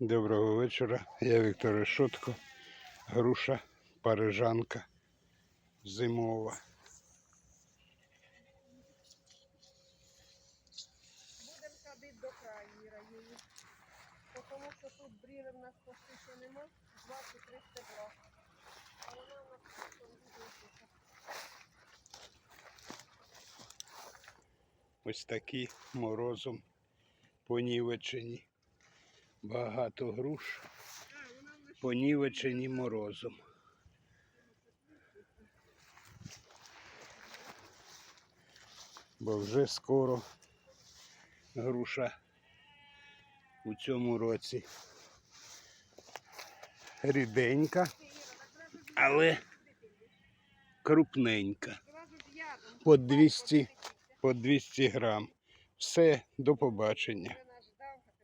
Доброго вечора. Я Віктор Решотко. Груша парижанка зимова. Будемо садити до крайньої районі. Тому що тут бріли в нас почти що нема, 23 стебла. А вона у нас висока. Ось такі морозом понівечені. Багато груш понівечені морозом. Бо вже скоро груша у цьому році ріденька, але крупненька. По 200, по 200 грам. Все, до побачення.